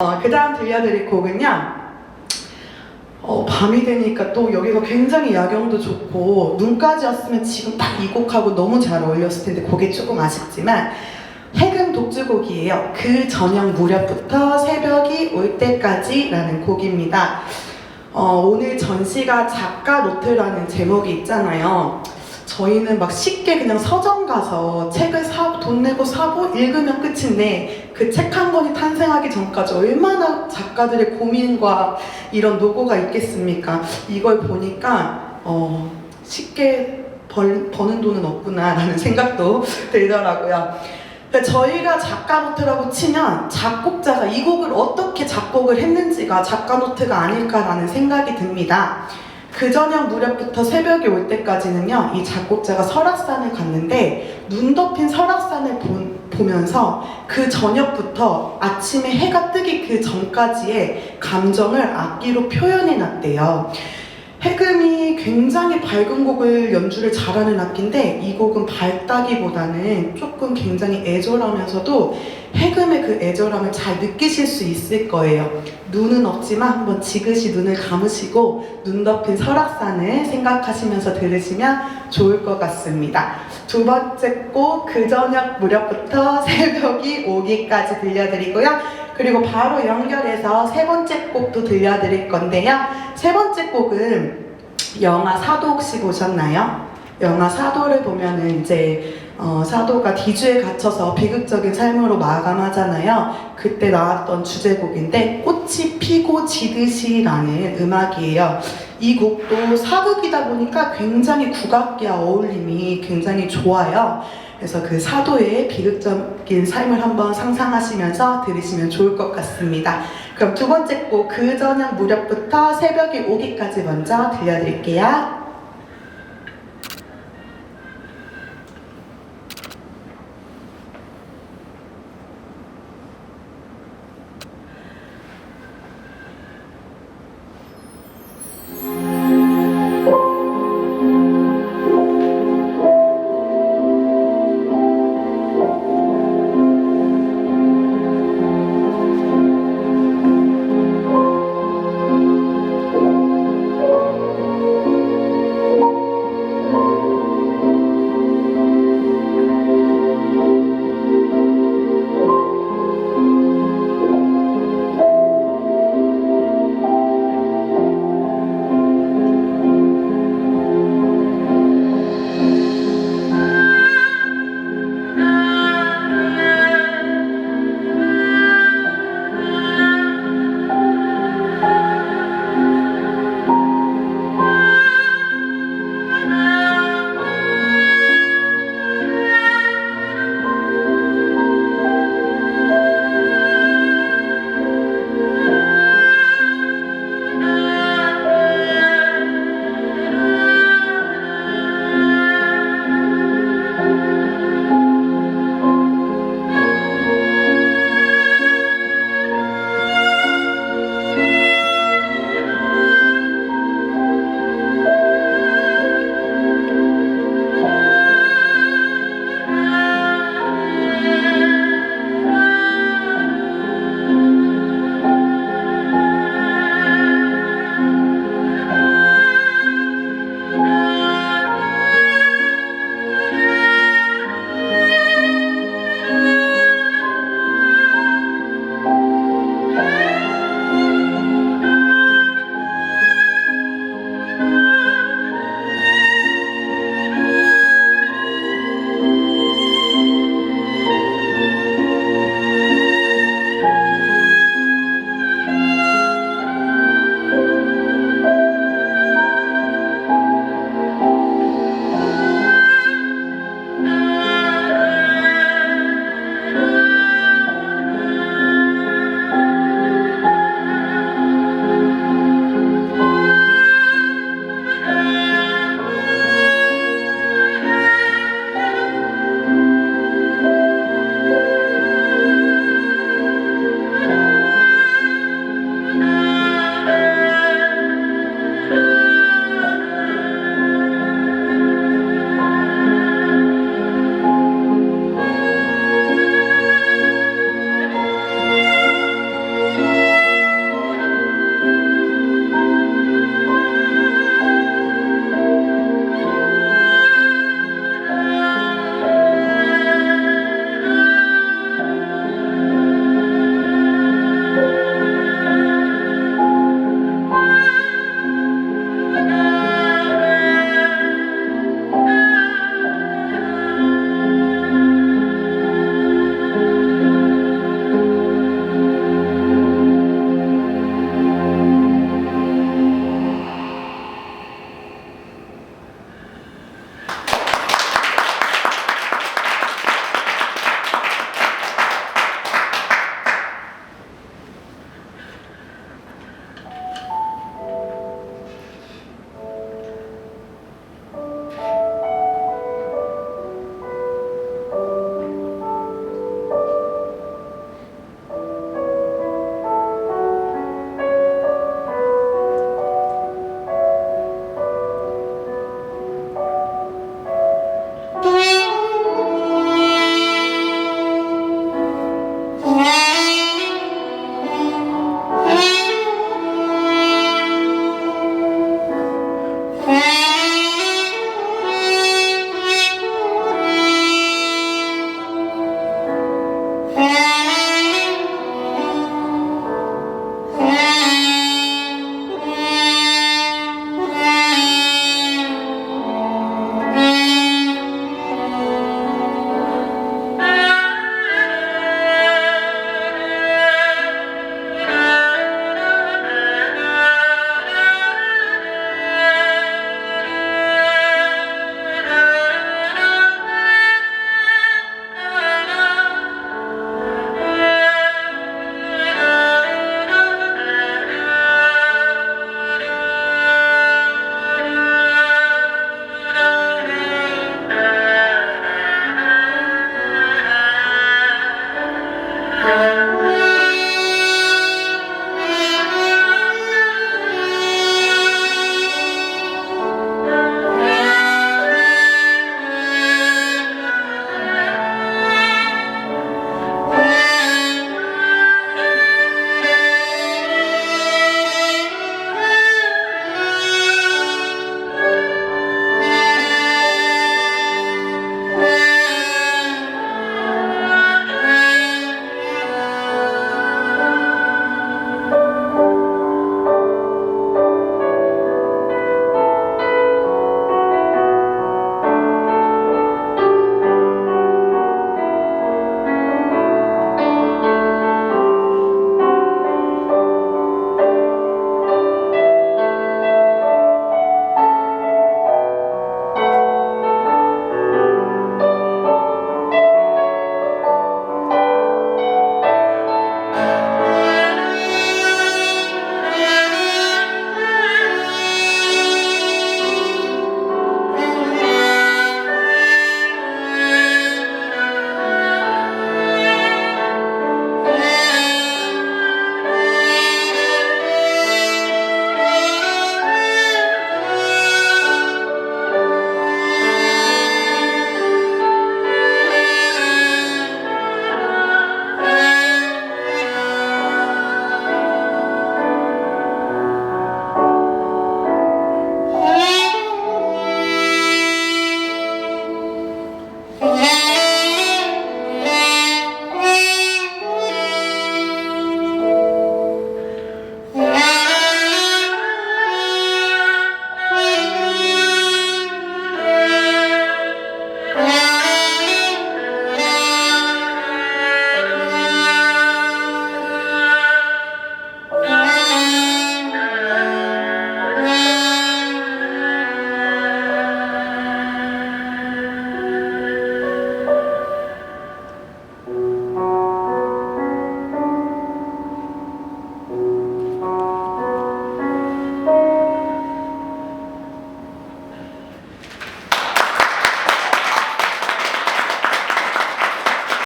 어, 그 다음 들려드릴 곡은요. 어, 밤이 되니까 또 여기가 굉장히 야경도 좋고 눈까지 왔으면 지금 딱 이 곡하고 너무 잘 어울렸을 텐데 곡이 조금 아쉽지만 해금 독주곡이에요. 그 저녁 무렵부터 새벽이 올 때까지라는 곡입니다. 어, 오늘 전시가 작가 노트라는 제목이 있잖아요. 저희는 막 쉽게 그냥 서점 가서 책을 사, 돈 내고 사고 읽으면 끝인데 그 책 한 권이 탄생하기 전까지 얼마나 작가들의 고민과 이런 노고가 있겠습니까? 이걸 보니까 어, 쉽게 벌, 버는 돈은 없구나라는 생각도 들더라고요. 그러니까 저희가 작가 노트라고 치면 작곡자가 이 곡을 어떻게 작곡을 했는지가 작가 노트가 아닐까라는 생각이 듭니다. 그 저녁 무렵부터 새벽이 올 때까지는요, 이 작곡자가 설악산을 갔는데, 눈 덮인 설악산을 보, 보면서 그 저녁부터 아침에 해가 뜨기 그 전까지의 감정을 악기로 표현해 놨대요. 해금이 굉장히 밝은 곡을 연주를 잘하는 악기인데 이 곡은 밝다기보다는 조금 굉장히 애절하면서도 해금의 그 애절함을 잘 느끼실 수 있을 거예요. 눈은 없지만 한번 지그시 눈을 감으시고 눈 덮인 설악산을 생각하시면서 들으시면 좋을 것 같습니다. 두 번째 곡 그 저녁 무렵부터 새벽이 오기까지 들려드리고요. 그리고 바로 연결해서 세 번째 곡도 들려드릴 건데요. 세 번째 곡은 영화 사도 혹시 보셨나요? 영화 사도를 보면은 이제 어, 사도가 디주에 갇혀서 비극적인 삶으로 마감하잖아요. 그때 나왔던 주제곡인데 꽃이 피고 지듯이라는 음악이에요. 이 곡도 사극이다 보니까 굉장히 국악기와 어울림이 굉장히 좋아요. 그래서 그 사도의 비극적인 삶을 한번 상상하시면서 들으시면 좋을 것 같습니다. 그럼 두 번째 곡 그 저녁 무렵부터 새벽이 오기까지 먼저 들려드릴게요.